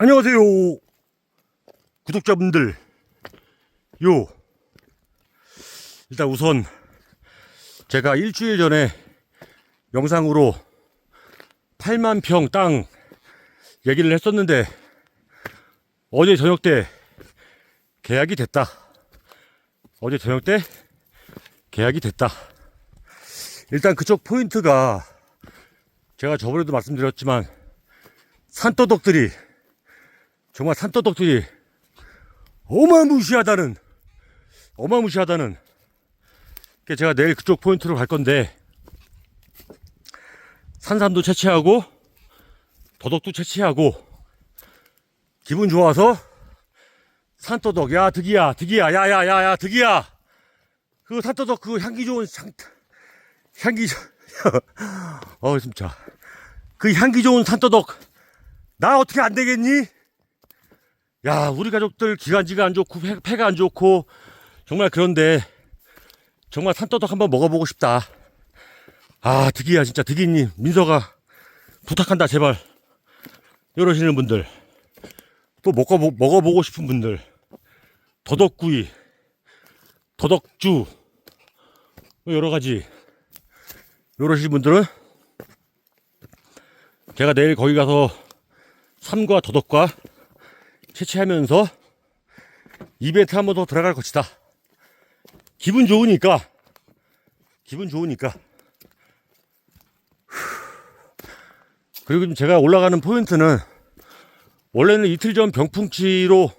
안녕하세요. 구독자분들. 요. 일단 우선 제가 일주일 전에 영상으로 8만 평 땅 얘기를 했었는데 어제 저녁 때 계약이 됐다. 어제 저녁 때 계약이 됐다. 일단 그쪽 포인트가 제가 저번에도 말씀드렸지만 산더덕들이 정말 산더덕들이 어마무시하다는 어마무시하다는 게 제가 내일 그쪽 포인트로 갈 건데 산삼도 채취하고 더덕도 채취하고 기분 좋아서 산더덕 야 득이야 득이야 야야야야 득이야 그 산더덕 그 향기 좋은 향, 향기 어 진짜 그 향기 좋은 산더덕 나 어떻게 안 되겠니? 야, 우리 가족들 기관지가 안 좋고 폐, 폐가 안 좋고 정말 그런데 정말 산더덕 한번 먹어보고 싶다. 아, 득이야 진짜. 득이님 민서가 부탁한다 제발. 이러시는 분들. 또 먹어보, 먹어보고 싶은 분들. 더덕구이 더덕주 뭐 여러 가지. 이러시는 분들은 제가 내일 거기 가서 삼과 더덕과 채취하면서 이벤트 한 번 더 들어갈 것이다. 기분 좋으니까, 기분 좋으니까. 그리고 지금 제가 올라가는 포인트는 원래는 이틀 전 병풍치로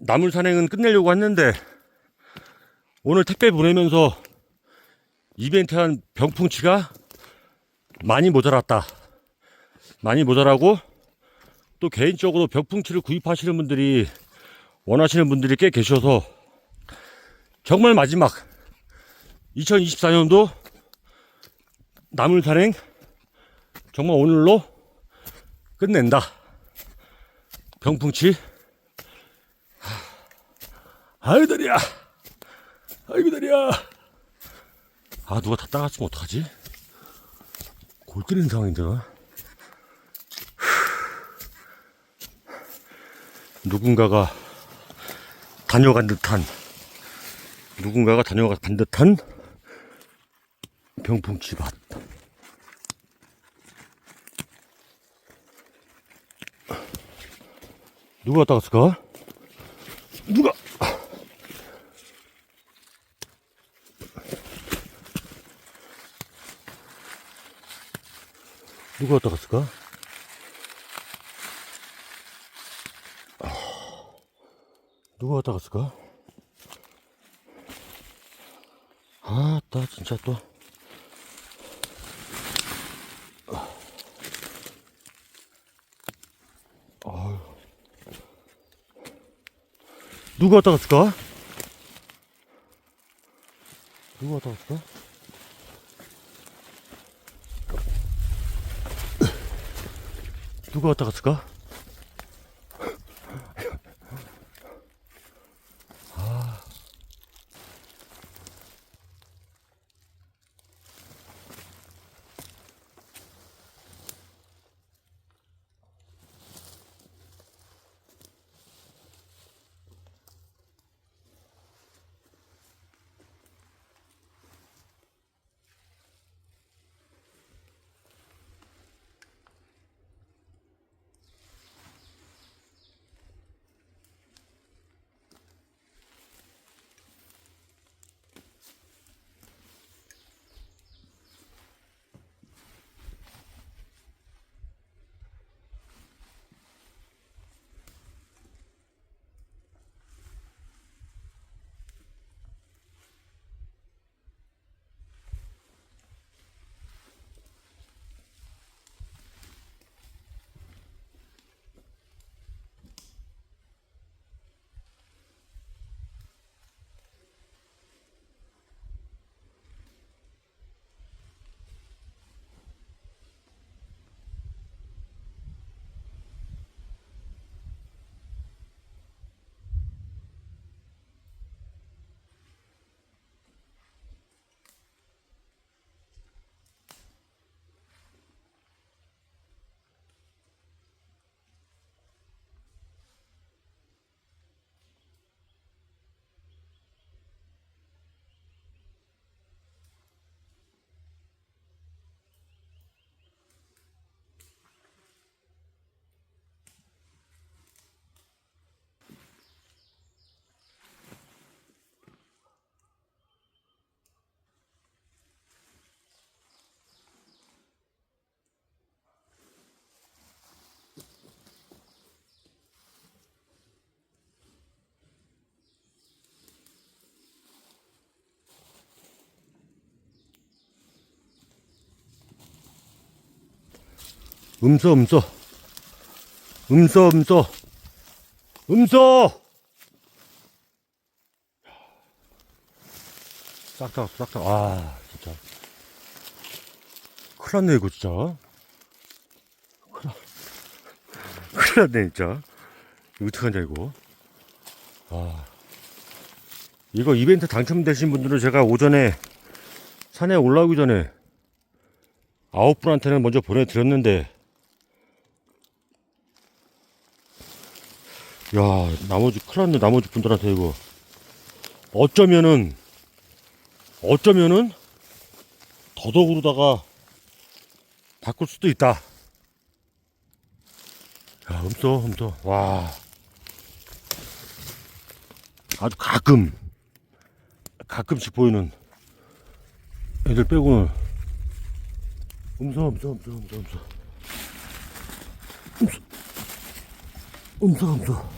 나물 산행은 끝내려고 했는데 오늘 택배 보내면서 이벤트 한 병풍치가 많이 모자랐다. 많이 모자라고 또 개인적으로 벽풍치를 구입하시는 분들이 원하시는 분들이 꽤 계셔서 정말 마지막 2024년도 나물 산행 정말 오늘로 끝낸다. 병풍치 아이 다리야 아이고 다리야 아 누가 다 따갔으면 어떡하지 골 때리는 상황인데 나. 누군가가 다녀간 듯한 누군가가 다녀간 듯한 병풍치 밭. 누가 갔다 갔을까? 누가? 누가 갔다 갔을까? 누가 갔다 갔을까? 아, 나 진짜 또. 아유. 누가 갔다 갔을까? 누가 갔다 갔을까? 누가 갔다 갔을까? 음서, 음서. 음서, 음서. 음서! 싹 다, 싹 다. 아, 진짜. 큰일 났네, 이거, 진짜. 큰일 났네, 진짜. 이거 어떡하냐, 이거. 아. 이거 이벤트 당첨되신 분들은 제가 오전에 산에 올라오기 전에 아홉 분한테는 먼저 보내드렸는데, 야, 나머지, 큰일 났네, 나머지 분들한테 이거. 어쩌면은, 어쩌면은, 더덕으로다가 바꿀 수도 있다. 야, 음소, 음소, 와. 아주 가끔, 가끔씩 보이는 애들 빼고는 음소, 음소, 음소, 음소. 음소, 음소, 음소.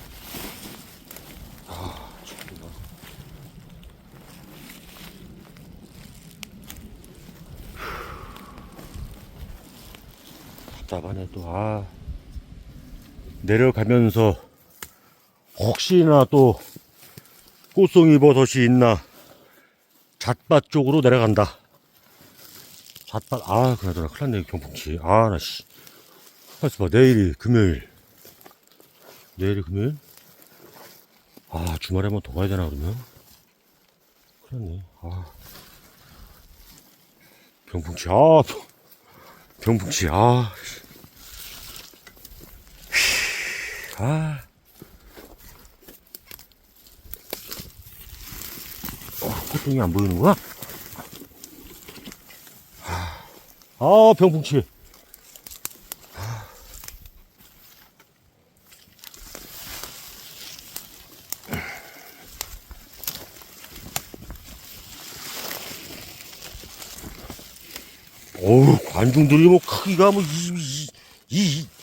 아, 참나. 답답하네, 또, 아. 내려가면서 혹시나 또 꽃송이 버섯이 있나 잣밭 쪽으로 내려간다. 잣밭, 아, 그나저나 큰일 났네, 경풍치. 아, 나, 씨. 봐, 내일이 금요일. 내일이 금요일? 아, 주말에 한번 더 가야 되나, 그러면? 큰일 났네, 아. 병풍치, 아, 병- 병풍치, 아. 씨. 아. 어, 꽃등이 안 보이는구나? 아, 병풍치. 어우, 관중들이 뭐 크기가 뭐, 이, 이, 이.